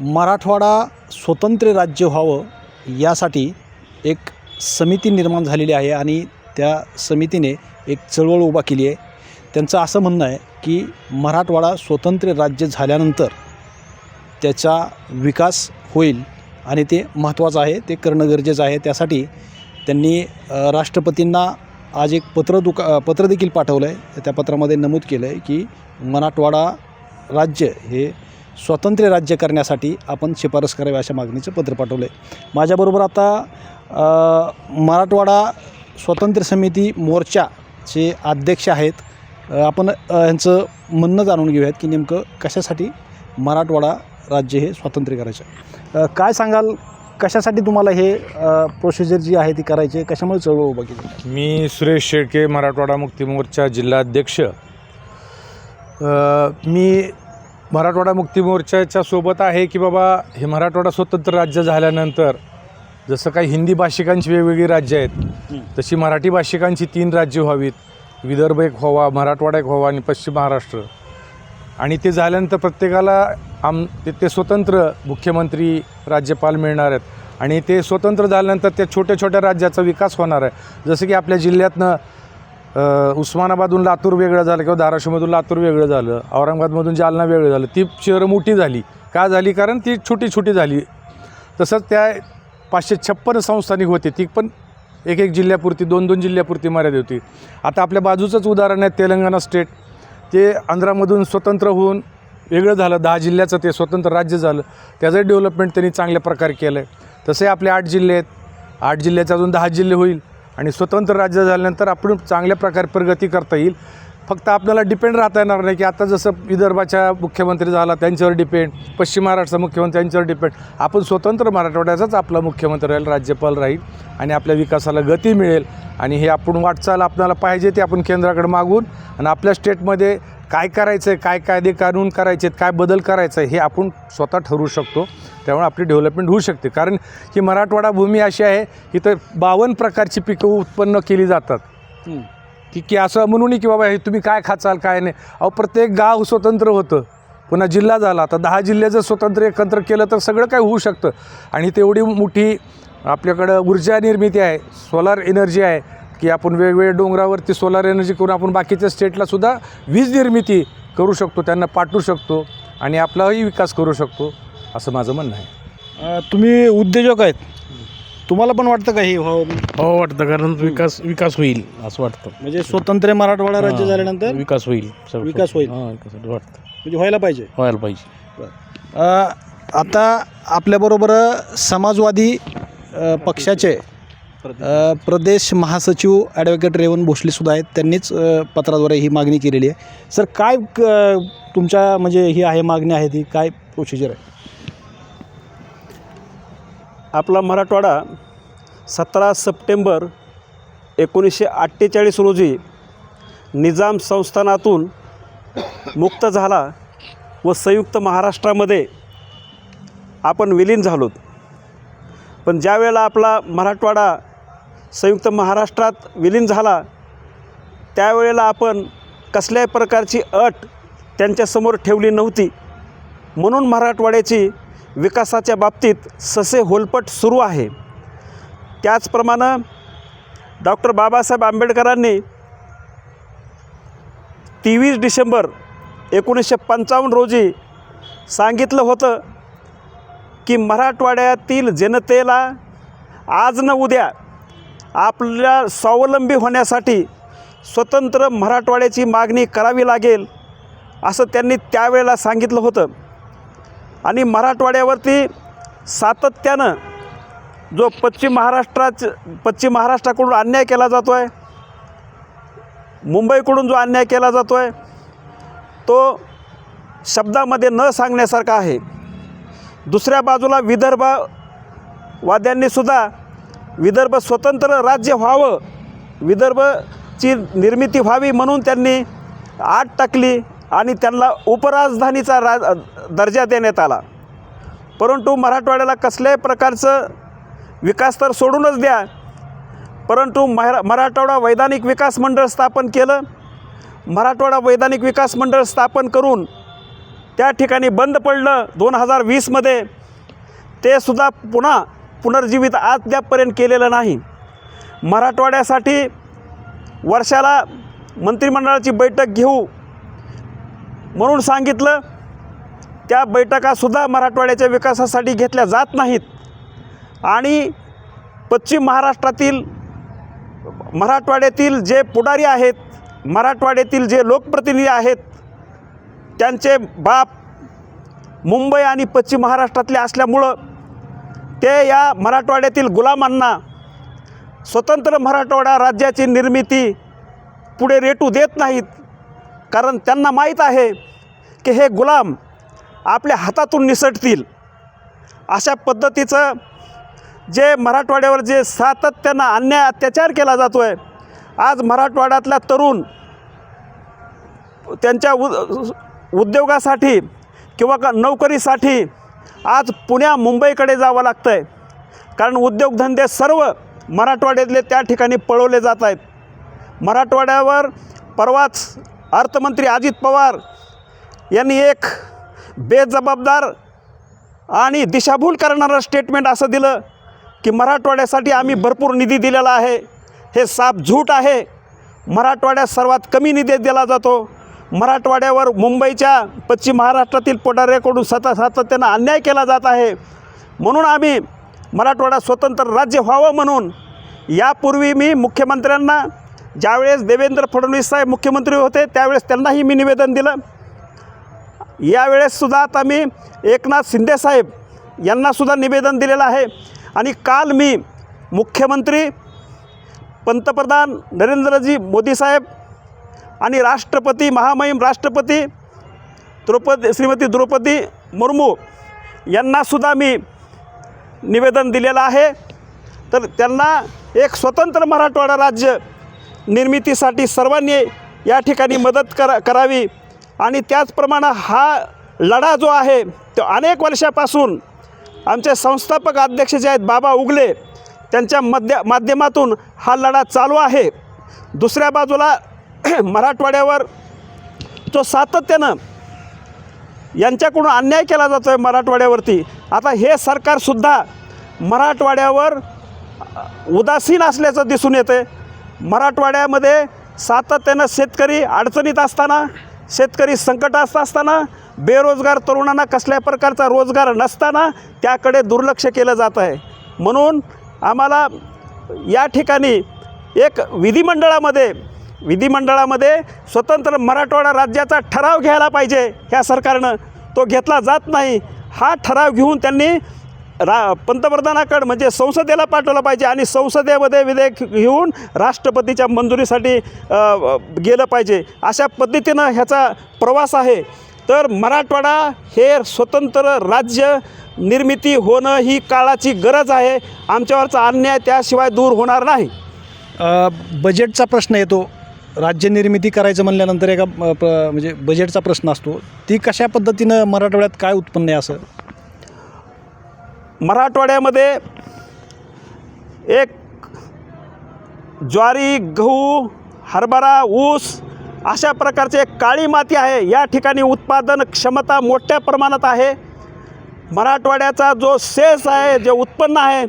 मराठवाडा स्वतंत्र राज्य व्हावं यासाठी एक समिती निर्माण झालेली आहे आणि त्या समितीने एक चळवळ उभा केली आहे. त्यांचं असं म्हणणं आहे की मराठवाडा स्वतंत्र राज्य झाल्यानंतर त्याचा विकास होईल आणि ते महत्त्वाचं आहे ते करणं गरजेचं आहे. त्यासाठी त्यांनी राष्ट्रपतींना आज एक पत्र दुका पत्र देखील पाठवलं आहे त्या पत्रामध्ये नमूद केलं आहे की मराठवाडा राज्य हे स्वातंत्र्य राज्य करण्यासाठी आपण शिफारस करावी अशा मागणीचं पत्र पाठवलं आहे. माझ्याबरोबर आता मराठवाडा स्वातंत्र्य समिती मोर्चाचे अध्यक्ष आहेत. आपण यांचं म्हणणं जाणून घेऊयात की नेमकं कशासाठी मराठवाडा राज्य हे स्वातंत्र्य करायचं काय सांगाल? कशासाठी तुम्हाला हे प्रोसिजर जी आहे ती करायची कशामुळे चळवळ उभा केली? मी सुरेश शेळके मराठवाडा मुक्ती मोर्चा जिल्हाध्यक्ष. मी मराठवाडा मुक्ती मोर्चाच्या सोबत आहे की बाबा हे मराठवाडा स्वतंत्र राज्य झाल्यानंतर जसं काही हिंदी भाषिकांची वेगवेगळी राज्य आहेत तशी मराठी भाषिकांची तीन राज्य व्हावीत. विदर्भ एक व्हावा मराठवाडा एक व्हावा आणि पश्चिम महाराष्ट्र. आणि ते झाल्यानंतर प्रत्येकाला आम ते ते स्वतंत्र मुख्यमंत्री राज्यपाल मिळणार आहेत. आणि ते स्वतंत्र झाल्यानंतर त्या छोट्या छोट्या राज्याचा विकास होणार आहे. जसं की आपल्या जिल्ह्यातनं उस्मानाबादहून लातूर वेगळं झालं किंवा धाराशिवमधून लातूर वेगळं झालं औरंगाबादमधून जालना वेगळं झालं. ती शहरं मोठी झाली. का झाली? कारण ती छोटी छोटी झाली. तसंच त्या पाचशे छप्पन संस्थानिक होते. ती पण एक एक जिल्ह्यापुरती दोन दोन जिल्ह्यापुरती मर्यादित होती. आता आपल्या बाजूचंच उदाहरण आहे तेलंगणा स्टेट. ते आंध्रामधून स्वतंत्र होऊन वेगळं झालं. दहा जिल्ह्याचं ते स्वतंत्र राज्य झालं. त्याचं डेव्हलपमेंट त्यांनी चांगल्या प्रकारे केलं आहे तसे आपले आठ जिल्हे आहेत. आठ जिल्ह्याचे अजून दहा जिल्हे होईल. आणि स्वतंत्र राज्य झाल्यानंतर आपण चांगल्या प्रकारे प्रगती करता येईल. फक्त आपल्याला डिपेंड राहता येणार नाही की आता जसं विदर्भाच्या मुख्यमंत्री झाला त्यांच्यावर डिपेंड पश्चिम महाराष्ट्राचा मुख्यमंत्री त्यांच्यावर डिपेंड आपण स्वतंत्र मराठवाड्याचाच आपला मुख्यमंत्री राहील राज्यपाल राहील आणि आपल्या विकासाला गती मिळेल. आणि हे आपण वाटचाल आपल्याला पाहिजे ते आपण केंद्राकडे मागून आणि आपल्या स्टेटमध्ये काय करायचं आहे काय कायदे कानून करायचे आहेत काय बदल करायचं आहे हे आपण स्वतः ठरवू शकतो. त्यामुळे आपली डेव्हलपमेंट होऊ शकते. कारण ही मराठवाडा भूमी अशी आहे इथं बावन्न प्रकारची पिकं उत्पन्न केली जातात. की की असं म्हणू नये की बाबा हे तुम्ही काय खाचाल काय नाही. अहो प्रत्येक गाव स्वतंत्र होतं. पुन्हा जिल्हा झाला. आता दहा जिल्हे जर स्वतंत्र एकत्र केलं तर सगळं काय होऊ शकतं. आणि तेवढी मोठी आपल्याकडं ऊर्जा निर्मिती आहे सोलार एनर्जी आहे की आपण वेगवेगळ्या डोंगरावरती सोलार एनर्जी करून आपण बाकीच्या स्टेटलासुद्धा वीज निर्मिती करू शकतो त्यांना पाठवू शकतो आणि आपलाही विकास करू शकतो असं माझं म्हणणं आहे. तुम्ही उद्योजक आहेत. तुम्हाला पण वाटतं का हे व्हावं हो वाटतं कारण विकास विकास होईल असं वाटतं. म्हणजे स्वतंत्र मराठवाडा राज्य झाल्यानंतर विकास होईल विकास होईल. हां, वाटतं. म्हणजे व्हायला पाहिजे. व्हायला पाहिजे. आता आपल्याबरोबर समाजवादी पक्षाचे अ, प्रदेश महासचिव ॲडव्होकेट रेवण भोसलेसुद्धा आहेत. त्यांनीच अ, पत्राद्वारे ही मागणी केलेली आहे. सर काय क- तुमच्या म्हणजे ही आहे मागणी आहे ती काय प्रोसिजर आहे? आपला मराठवाडा सतरा सप्टेंबर एकोणीसशे अठ्ठेचाळीस रोजी निजाम संस्थानातून मुक्त झाला व संयुक्त महाराष्ट्रामध्ये आपण विलीन झालोत. पण ज्या वेळेला आपला मराठवाडा संयुक्त महाराष्ट्रात विलीन झाला त्यावेळेला आपण कसल्याही प्रकारची अट त्यांच्यासमोर ठेवली नव्हती. म्हणून मराठवाड्याची विकासाच्या बाबतीत ससे होलपट सुरू आहे. त्याचप्रमाणे डॉक्टर बाबासाहेब आंबेडकरांनी तेवीस डिसेंबर एकोणीसशे पंचावन्न रोजी सांगितलं होतं की मराठवाड्यातील जनतेला आज न उद्या आपल्या स्वावलंबी होण्यासाठी स्वतंत्र मराठवाड्याची मागणी करावी लागेल असं त्यांनी त्यावेळेला सांगितलं होतं. आणि मराठवाड्यावरती सातत्यानं जो पश्चिम महाराष्ट्राच पश्चिम महाराष्ट्राकडून अन्याय केला जातो आहे मुंबईकडून जो अन्याय केला जातो आहे तो शब्दामध्ये न सांगण्यासारखा आहे. दुसऱ्या बाजूला विदर्भ वाद्यांनीसुद्धा विदर्भ स्वतंत्र राज्य व्हावं. विदर्भची निर्मिती व्हावी म्हणून त्यांनी आत टाकली आणि त्यांना उपराजधानीचा रा दर्जा देण्यात आला. परंतु मराठवाड्याला कसल्याही प्रकारचं विकास तर सोडूनच द्या परंतु मरा मराठवाडा वैधानिक विकास मंडळ स्थापन केलं मराठवाडा वैधानिक विकास मंडळ स्थापन करून त्या ठिकाणी बंद पडलं दोन हजार वीसमध्ये. ते सुद्धा पुन्हा पुनर्जीवित अद्यापपर्यंत केलेलं नाही. मराठवाड्यासाठी वर्षाला मंत्रिमंडळाची बैठक घेऊ म्हणून सांगितलं. त्या बैठकासुद्धा मराठवाड्याच्या विकासासाठी घेतल्या जात नाहीत. आणि पश्चिम महाराष्ट्रातील मराठवाड्यातील जे पुढारी आहेत मराठवाड्यातील जे लोकप्रतिनिधी आहेत त्यांचे बाप मुंबई आणि पश्चिम महाराष्ट्रातले असल्यामुळं ते या मराठवाड्यातील गुलामांना स्वतंत्र मराठवाडा राज्याची निर्मिती पुढे रेटू देत नाहीत. कारण त्यांना माहीत आहे की हे गुलाम आपल्या हातातून निसटतील. अशा पद्धतीचं जे मराठवाड्यावर जे सातत्यानं अन्याय अत्याचार केला जातो आहे आज मराठवाड्यातला तरुण त्यांच्या उ उद्योगासाठी किंवा का नोकरीसाठी आज पुण्या मुंबईकडे जावं लागतं आहे कारण उद्योगधंदे सर्व मराठवाड्यातले त्या ठिकाणी पळवले जात आहेत. मराठवाड्यावर परवाच अर्थमंत्री अजित पवार यांनी एक बेजबाबदार आणि दिशाभूल करणारं स्टेटमेंट असं दिलं की मराठवाड्यासाठी आम्ही भरपूर निधी दिलेला आहे. हे साप झूट आहे. मराठवाड्यात सर्वात कमी निधी दिला जातो. मराठवाड्यावर मुंबईच्या पश्चिम महाराष्ट्रातील पोटाऱ्याकडून सतत सातत्यानं अन्याय केला जात आहे. म्हणून आम्ही मराठवाडा स्वतंत्र राज्य व्हावं म्हणून यापूर्वी मी मुख्यमंत्र्यांना ज्यावेळेस देवेंद्र फडणवीस साहेब मुख्यमंत्री होते त्यावेळेस त्यांनाही मी निवेदन दिलं. यावेळेससुद्धा आता मी एकनाथ शिंदेसाहेब यांनासुद्धा निवेदन दिलेलं आहे. आणि काल मी मुख्यमंत्री पंतप्रधान नरेंद्रजी मोदी साहेब आणि राष्ट्रपती महामहिम राष्ट्रपती द्रौपदी श्रीमती द्रौपदी मुर्मू यांनासुद्धा मी निवेदन दिलेलं आहे. तर त्यांना एक स्वतंत्र मराठवाडा राज्य निर्मितीसाठी सर्वांनी या ठिकाणी मदत करा करावी. आणि त्याचप्रमाणे हा लढा जो आहे तो अनेक वर्षापासून आमचे संस्थापक अध्यक्ष जे आहेत बाबा उगले त्यांच्या मध्य माध्यमातून हा लढा चालू आहे. दुसऱ्या बाजूला मराठवाड्यावर जो सातत्यानं यांच्याकडून अन्याय केला जातो आहे मराठवाड्यावरती आता हे सरकारसुद्धा मराठवाड्यावर उदासीन असल्याचं दिसून येते मराठवाड्यामध्ये सातत्यानं शेतकरी अडचणीत असताना शेतकरी संकटात असताना बेरोजगार तरुणांना कसल्या प्रकारचा रोजगार नसताना त्याकडे दुर्लक्ष केलं जात आहे. म्हणून आम्हाला या ठिकाणी एक विधिमंडळामध्ये विधिमंडळामध्ये स्वतंत्र मराठवाडा राज्याचा ठराव घ्यायला पाहिजे ह्या सरकारनं. तो घेतला जात नाही. हा ठराव घेऊन त्यांनी रा पंतप्रधानाकडं म्हणजे संसदेला पाठवलं पाहिजे आणि संसदेमध्ये विधेयक घेऊन राष्ट्रपतीच्या मंजुरीसाठी गेलं पाहिजे. अशा पद्धतीनं ह्याचा प्रवास आहे. तर मराठवाडा हे स्वतंत्र राज्य निर्मिती होणं ही काळाची गरज आहे. आमच्यावरचा अन्याय त्याशिवाय दूर होणार नाही. बजेटचा प्रश्न येतो. राज्य निर्मिती करायचं म्हणल्यानंतर एका प- म्हणजे बजेटचा प्रश्न असतो. ती कशा पद्धतीनं मराठवाड्यात काय उत्पन्न आहे असं? मराठवाड्यामध्ये एक ज्वारी गहू हरभरा ऊस अशा प्रकारचे काळी माती आहे. या ठिकाणी उत्पादन क्षमता मोठ्या प्रमाणात आहे. मराठवाड्याचा जो सेस आहे जे उत्पन्न आहे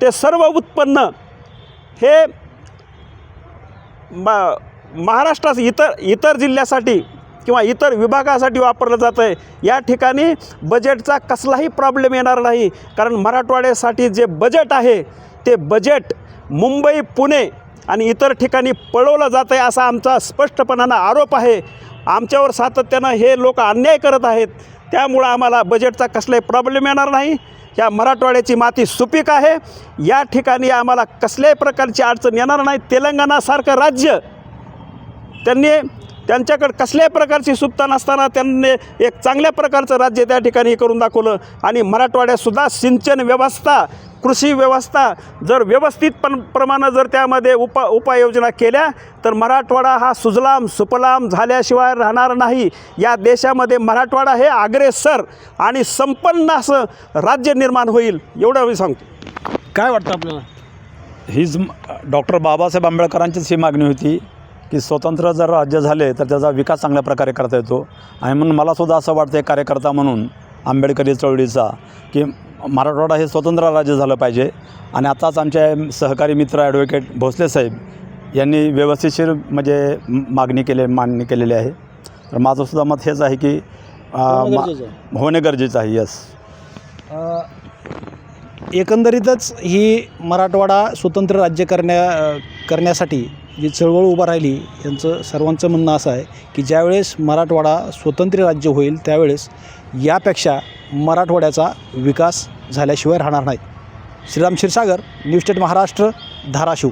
ते सर्व उत्पन्न हे म महाराष्ट्रास इतर इतर जिल्ह्यासाठी किंवा इतर विभागासाठी वापरलं जातं आहे. या ठिकाणी बजेटचा कसलाही प्रॉब्लेम येणार नाही. कारण मराठवाड्यासाठी जे बजेट आहे ते बजेट मुंबई पुणे आणि इतर ठिकाणी पळवलं जातं आहे असा आमचा स्पष्टपणानं आरोप आहे. आमच्यावर सातत्यानं हे लोक अन्याय करत आहेत. त्यामुळं आम्हाला बजेटचा कसलाही प्रॉब्लेम येणार नाही. या मराठवाड्याची माती सुपीक आहे. या ठिकाणी आम्हाला कसल्याही प्रकारची अडचण येणार नाही. तेलंगणासारखं राज्य त्यांनी त्यांच्याकडे कसल्याही प्रकारची सुप्ता नसताना त्यांनी एक चांगल्या प्रकारचं राज्य त्या ठिकाणी करून दाखवलं. आणि मराठवाड्यातसुद्धा सिंचन व्यवस्था कृषी व्यवस्था जर व्यवस्थित पण प्रमाणे जर त्यामध्ये उपा उपाययोजना केल्या तर मराठवाडा हा सुजलाम सुफलाम झाल्याशिवाय राहणार नाही. या देशामध्ये मराठवाडा हे अग्रेसर आणि संपन्न असं राज्य निर्माण होईल एवढं मी सांगतो. काय वाटतं आपल्याला? हीच डॉक्टर बाबासाहेब आंबेडकरांचीच ही मागणी होती. की स्वतंत्र जर राज्य झाले तर त्याचा विकास चांगल्या प्रकारे करता येतो. आणि म्हणून मलासुद्धा असं वाटतं एक कार्यकर्ता म्हणून आंबेडकरी चळवळीचा की मराठवाडा हे स्वतंत्र राज्य झालं पाहिजे. आणि आताच आमचे सहकारी मित्र ॲडव्होकेट भोसले साहेब यांनी व्यवस्थितशीर म्हणजे मागणी केली मांडणी केलेली आहे. तर माझंसुद्धा मत हेच आहे की होणे गरजेचं आहे. यस एकंदरीतच ही मराठवाडा स्वतंत्र राज्य करण्या करण्यासाठी जी चळवळ उभा राहिली यांचं सर्वांचं म्हणणं असं आहे की ज्यावेळेस मराठवाडा स्वतंत्र राज्य होईल त्यावेळेस यापेक्षा मराठवाड्याचा विकास झाल्याशिवाय राहणार नाही. Shriram Kshirsagar news state Maharashtra Dharashiv.